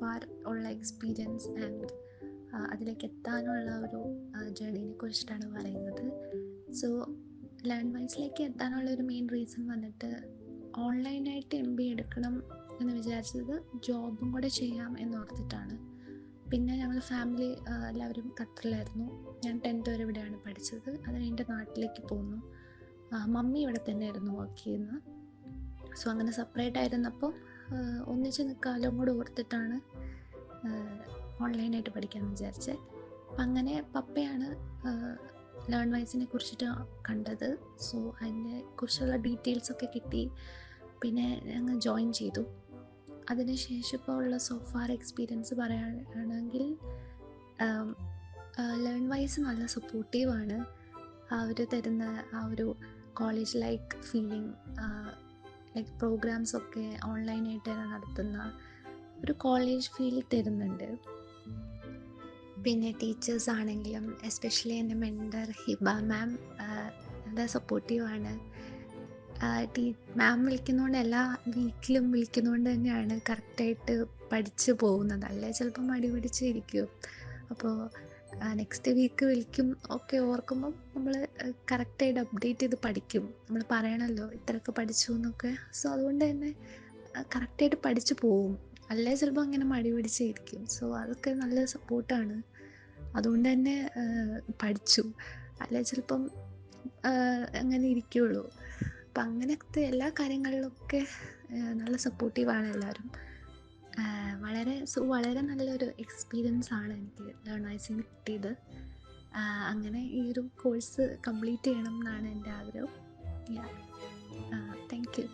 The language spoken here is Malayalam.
ഫാർ ഉള്ള എക്സ്പീരിയൻസ് ആൻഡ് അതിലേക്ക് എത്താനുള്ള ഒരു ജേർണീനെ കുറിച്ചിട്ടാണ് പറയുന്നത്. സോ ലേൺ വൈസിലേക്ക് എത്താനുള്ള ഒരു മെയിൻ റീസൺ വന്നിട്ട് ഓൺലൈനായിട്ട് എം ബി എടുക്കണം എന്ന് വിചാരിച്ചത് ജോബും കൂടെ ചെയ്യാം എന്നോർത്തിട്ടാണ് പിന്നെ ഞങ്ങൾ ഫാമിലി എല്ലാവരും ഖത്തറിലായിരുന്നു. ഞാൻ ടെൻത്ത് വരെ ഇവിടെയാണ് പഠിച്ചത്. അത് കഴിഞ്ഞിട്ട് നാട്ടിലേക്ക് പോന്നു. മമ്മി ഇവിടെ തന്നെയായിരുന്നു വർക്ക് ചെയ്യുന്നത്. സോ അങ്ങനെ സെപ്പറേറ്റ് ആയിരുന്നപ്പോൾ ഒന്നിച്ച് നിൽക്കാലും കൂടെ ഓർത്തിട്ടാണ് ഓൺലൈനായിട്ട് പഠിക്കാമെന്ന് വിചാരിച്ചത് അപ്പം അങ്ങനെ പപ്പയാണ് ലേൺ വൈസിനെ കുറിച്ചിട്ട് കണ്ടത്. സോ അതിനെ കുറിച്ചുള്ള ഡീറ്റെയിൽസൊക്കെ കിട്ടി. പിന്നെ ഞങ്ങൾ ജോയിൻ ചെയ്തു. അതിനുശേഷം ഇപ്പോൾ ഉള്ള സോഫാർ എക്സ്പീരിയൻസ് പറയുകയാണെങ്കിൽ ലേൺ വൈസ് നല്ല സപ്പോർട്ടീവാണ് അവർ തരുന്ന ആ ഒരു college like feeling like programs ഒക്കെ ഓൺലൈനായിട്ട് തന്നെ നടത്തുന്ന ഒരു കോളേജ് ഫീൽ തരുന്നുണ്ട്. പിന്നെ ടീച്ചേഴ്സ് ആണെങ്കിലും എസ്പെഷ്യലി എന്റെ മെൻഡർ ഹിബ മാം നല്ല സപ്പോർട്ടീവാണ് ടീ മാം വിളിക്കുന്നതുകൊണ്ട് എല്ലാ വീക്കിലും വിളിക്കുന്നതുകൊണ്ട് തന്നെയാണ് കറക്റ്റായിട്ട് പഠിച്ചു പോകുന്നത്. അല്ലേ? ചിലപ്പോൾ മടി പിടിച്ചിരിക്കും അപ്പോൾ നെക്സ്റ്റ് വീക്ക് വിളിക്കും. ഒക്കെ ഓർക്കുമ്പം നമ്മൾ കറക്റ്റായിട്ട് അപ്ഡേറ്റ് ചെയ്ത് പഠിക്കും. നമ്മൾ പറയണമല്ലോ ഇത്രയൊക്കെ പഠിച്ചു എന്നൊക്കെ. സോ അതുകൊണ്ട് തന്നെ കറക്റ്റായിട്ട് പഠിച്ചു പോവും. അല്ലേ ചിലപ്പോൾ അങ്ങനെ മടി പിടിച്ചിരിക്കും. സോ അതൊക്കെ നല്ല സപ്പോർട്ടാണ് അതുകൊണ്ട് തന്നെ പഠിച്ചു. അല്ലേ ചിലപ്പം അങ്ങനെ ഇരിക്കുകയുള്ളൂ അപ്പം അങ്ങനത്തെ എല്ലാ കാര്യങ്ങളിലൊക്കെ നല്ല സപ്പോർട്ടീവാണ് എല്ലാവരും വളരെ സോ വളരെ നല്ലൊരു എക്സ്പീരിയൻസ് ആണ് എനിക്ക് ലേൺ വൈസിന് കിട്ടിയത്. അങ്ങനെ ഈ ഒരു കോഴ്സ് കംപ്ലീറ്റ് ചെയ്യണം എന്നാണ് എന്റെ ആഗ്രഹം. Thank you